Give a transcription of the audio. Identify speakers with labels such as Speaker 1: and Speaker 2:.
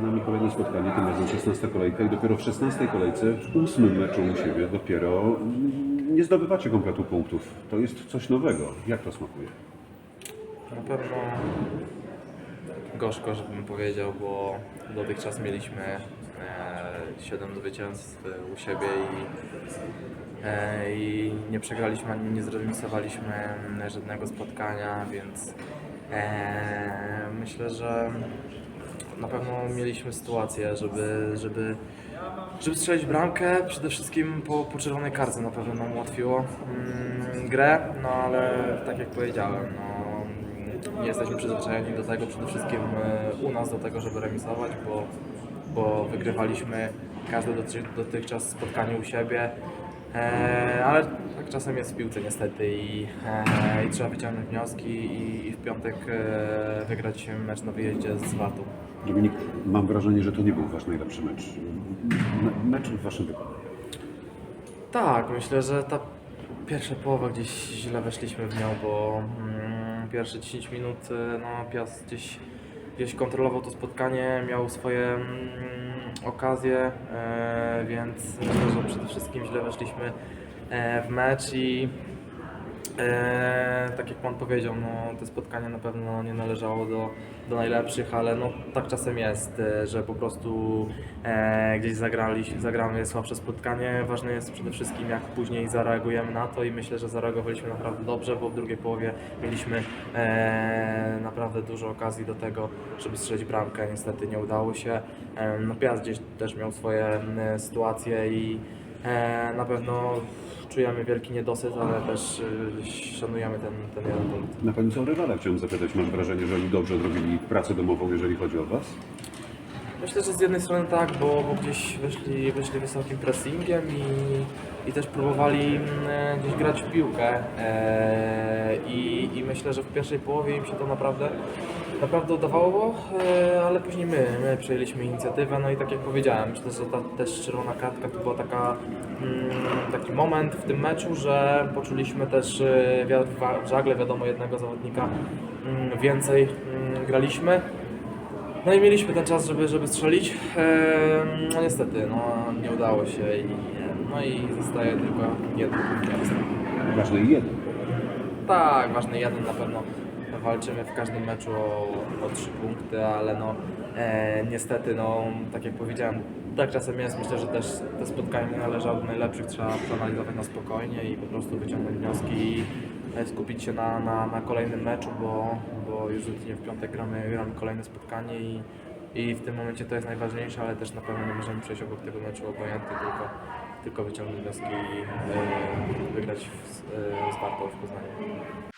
Speaker 1: kolejne spotkanie, tym razem 16 kolejka i dopiero w 16 kolejce, w ósmym meczu u siebie dopiero nie zdobywacie kompletu punktów. To jest coś nowego. Jak to smakuje?
Speaker 2: Na pewno gorzko, żebym powiedział, bo dotychczas mieliśmy e, 7 zwycięstw u siebie i, e, i nie przegraliśmy ani nie zremisowaliśmy żadnego spotkania, więc e, myślę, że na pewno mieliśmy sytuację, żeby, żeby, żeby strzelić bramkę. Przede wszystkim po, po czerwonej kartce na pewno nam ułatwiło mm, grę, no ale tak jak powiedziałem, no, nie jesteśmy przyzwyczajeni do tego przede wszystkim e, u nas, do tego, żeby remisować, bo, bo wygrywaliśmy każde doty- dotychczas spotkanie u siebie. E, ale tak czasem jest w piłce niestety i, e, i trzeba wyciągnąć wnioski i, i w piątek e, wygrać mecz na wyjeździe z Wartą.
Speaker 1: Dominik, mam wrażenie, że to nie był wasz najlepszy mecz. Me- Mecz w waszym wykonaniu.
Speaker 2: Tak, myślę, że ta pierwsza połowa gdzieś źle weszliśmy w nią, bo mm, pierwsze 10 minut e, no, Piast gdzieś, gdzieś kontrolował to spotkanie, miał swoje mm, okazje, e, więc że przede wszystkim źle weszliśmy e, w mecz i E, tak jak Pan powiedział, no, to spotkanie na pewno nie należało do, do najlepszych, ale no, tak czasem jest, że po prostu gdzieś zagrali, zagramy słabsze spotkanie. Ważne jest przede wszystkim jak później zareagujemy na to i myślę, że zareagowaliśmy naprawdę dobrze, bo w drugiej połowie mieliśmy e, naprawdę dużo okazji do tego, żeby strzelić bramkę. Niestety nie udało się. E, no, Piast gdzieś też miał swoje e, sytuacje i e, na pewno czujemy wielki niedosyt, ale też y, szanujemy ten, ten jeden punkt.
Speaker 1: Na końcu rywala chciałem zapytać. Mam wrażenie, że oni dobrze odrobili pracę domową, jeżeli chodzi o was.
Speaker 2: Myślę, że z jednej strony tak, bo, bo gdzieś wyszli, wyszli wysokim pressingiem i, i też próbowali mm, gdzieś grać w piłkę e, i, i myślę, że w pierwszej połowie im się to naprawdę, naprawdę udawało, e, ale później my, my przejęliśmy inicjatywę, no i tak jak powiedziałem, myślę, że ta też czerwona kartka to była taka, mm, taki moment w tym meczu, że poczuliśmy też e, wiatr w żagle, wiadomo, jednego zawodnika mm, więcej mm, graliśmy. No i mieliśmy ten czas, żeby, żeby strzelić. No niestety, no nie udało się i, no i zostaje tylko jeden.
Speaker 1: Ważny jeden.
Speaker 2: Tak, ważny jeden na pewno. Walczymy w każdym meczu o, o trzy punkty, ale no e, niestety, no tak jak powiedziałem, tak czasem jest. Myślę, że też te spotkania nie należały do najlepszych. Trzeba przeanalizować na spokojnie i po prostu wyciągnąć wnioski i e, skupić się na, na, na kolejnym meczu, bo, bo już w piątek gramy, gramy kolejne spotkanie i, i w tym momencie to jest najważniejsze, ale też na pewno nie możemy przejść obok tego meczu obojętnie, tylko, tylko wyciągnąć wnioski i e, wygrać w, e, z w Poznaniu.